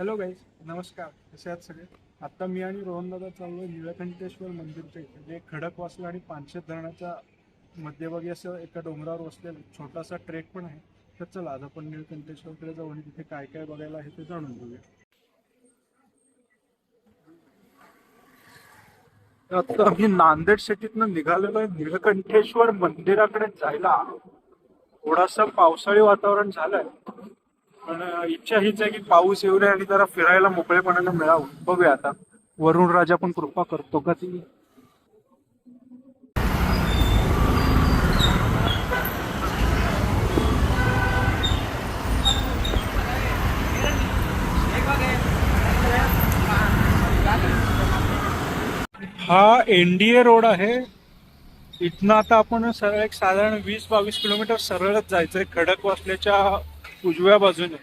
Hello guys नमस्कार. कसे आहात सगळे? आता मी आणि रोहन दादा चाललो निळकंठेश्वर मंदिरच्या इथे. जे खडकवासला आणि पानशेत धरणाच्या मध्यभागी असं एका डोंगरावर वसलेलं छोटासा ट्रेक पण आहे. तर चला आज आपण निळकंठेश्वरकडे जाऊ आणि तिथे काय काय बघायला आहे ते जाणून घेऊया. आता आम्ही नांदेड सिटीतनं निघालेलो आहे निळकंठेश्वर मंदिराकडे जायला. थोडासा पावसाळी वातावरण झालंय. पण इच्छा हीच आहे की पाऊस येऊ नये आणि जरा फिरायला मोकळेपणाने मिळावं. बघूया आता. वरुण राजा पण कृपा करतो का ती? हा एनडीए रोड आहे. इथनं आता आपण सरळ एक साधारण वीस बावीस किलोमीटर सरळच जायचंय. खडक वासल्याच्या उजव्या बाजूने.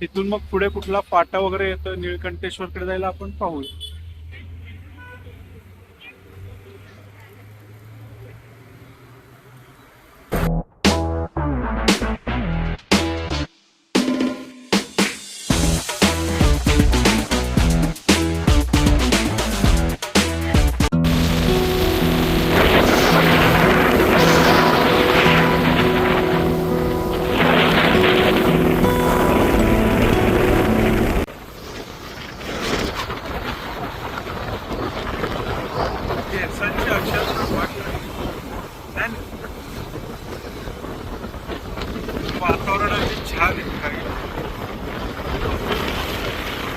तिथून मग पुढे कुठला फाटा वगैरे येतो निळकंठेश्वरकडे जायला आपण पाहूया. वातावरण अगदी छान आहे. काही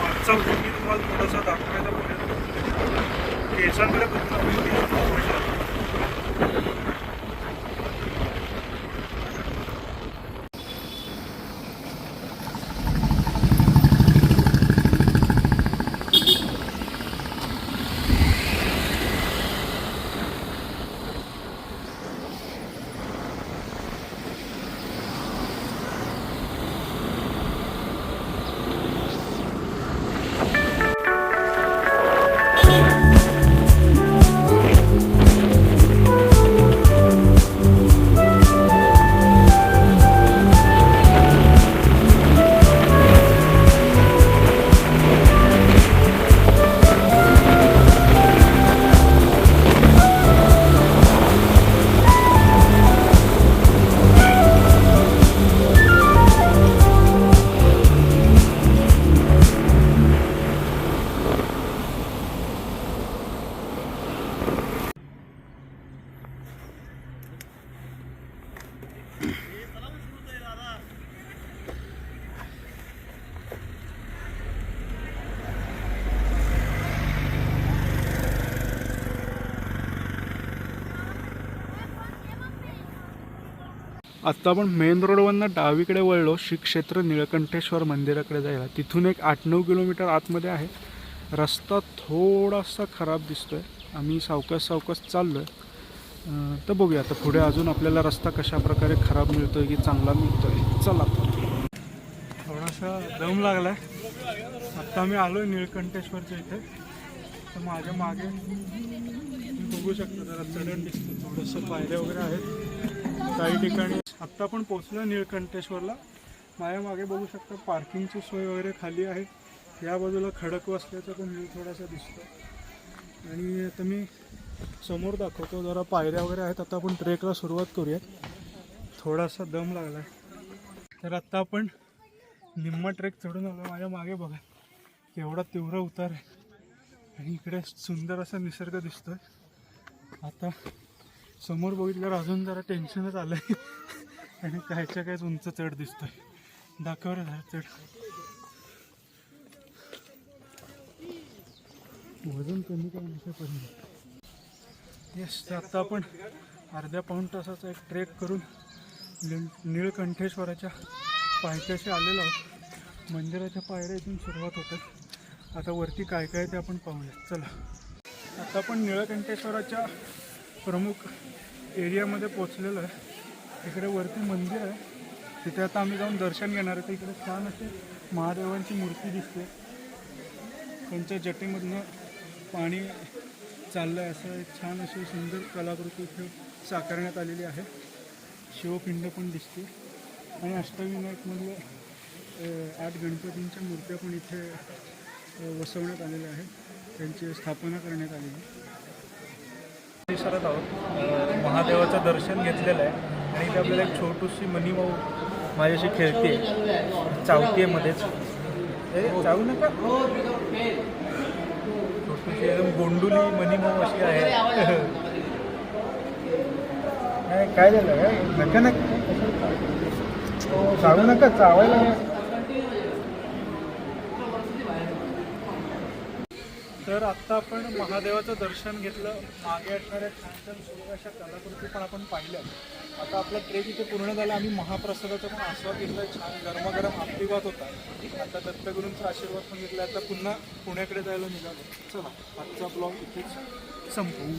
मागचा मी तुम्हाला थोडासा दाखवायचा प्रयत्न केसांकडे पण आत्ता आपण मेन रोडवरनं डावीकडे वळलो श्री क्षेत्र निळकंठेश्वर मंदिराकडे जायला. तिथून एक आठ नऊ किलोमीटर आतमध्ये आहे. रस्ता थोडासा खराब दिसतोय. आम्ही सावकाश सावकाश चाललो आहे तर बघूया आता पुढे अजून आपल्याला रस्ता कशा प्रकारे खराब मिळतोय की चांगला मिळतोय. चला थोडासा दम लागला आहे आत्ता आम्ही आलो आहे निळकंठेश्वरच्या इथे. तर माझ्या मागे बघू शकता जरा चढण दिसतं. थोडंसं पायऱ्या वगैरे आहेत. काही ठिकाणी आत्ता आपण पोचलो निळकंठेश्वरला. माझ्या मागे बघू शकता पार्किंगची सोय वगैरे खाली आहे. या बाजूला खडक वासल्याचा पण व्ह्यू थोडासा दिसतो आणि आता मी समोर दाखवतो जरा पायऱ्या वगैरे आहेत. आता आपण ट्रेकला सुरुवात करूया थोडासा दम लागला तर आत्ता आपण निम्मा ट्रेक चढून आलो माझ्या मागे बघा केवढा तीव्र उतार आहे. आणि इकडे सुंदर असा निसर्ग दिसतोय. आता समोर बघितल्यावर अजून जरा टेन्शनच आलंय. आणि कायच्या कायच उंच चढ दिसतोय. दाखव जरा चढ. वजन कमी काय उंच येस तर आता आपण अर्ध्या पाऊण तासाचा एक ट्रेक करून निळ- निळकंठेश्वराच्या पायथ्याशी आलेलो आहोत. मंदिराच्या पायऱ्या इथून सुरुवात होतात आता वरती काय काय ते आपण पाहूया. चला. आता आपण निळकंठेश्वराच्या प्रमुख एरियामध्ये पोचलेलो आहे. इकडे वरती मंदिर आहे. तिथे आता आम्ही जाऊन दर्शन घेणार आहे. तर इकडे छान अशी महादेवांची मूर्ती दिसते. त्यांच्या जटेमधनं पाणी चाललं आहे असं एक छान अशी सुंदर कलाकृती इथे साकारण्यात आलेली आहे. शिवपिंड पण दिसते. आणि अष्टविनायकमधलं आठ गणपतींच्या मूर्त्या पण इथे वसवण्यात आलेल्या आहेत. त्यांची स्थापना करण्यात आलेली आहे. परिसरात आहोत. महादेवाचं दर्शन घेतलेलं आहे. आणि इथे आपल्याला एक छोटूशी मनीमाऊ माझ्याशी खेळते चावते मध्येच चावू नका. छोटूशी एकदम गोंडुली मनीमाऊ अशी आहे. नाही, काय झालं? काय नका नका. चावू नका चावायला. तर आत्ता आपण महादेवाचं दर्शन घेतलं. मागे असणाऱ्या छान छान सुरू अशा कलाकृती पण आपण पाहिल्या. आता आपला ट्रेक इथे पूर्ण झाला. आम्ही महाप्रसादाचा पण आस्वाद घेतला. छान गरमागरम आशीर्वाद होता. आता दत्तगुरूंचा आशीर्वाद पण घेतला. आता पुन्हा पुण्याकडे जायला निघालो. चला आजचा ब्लॉग इथेच संपू.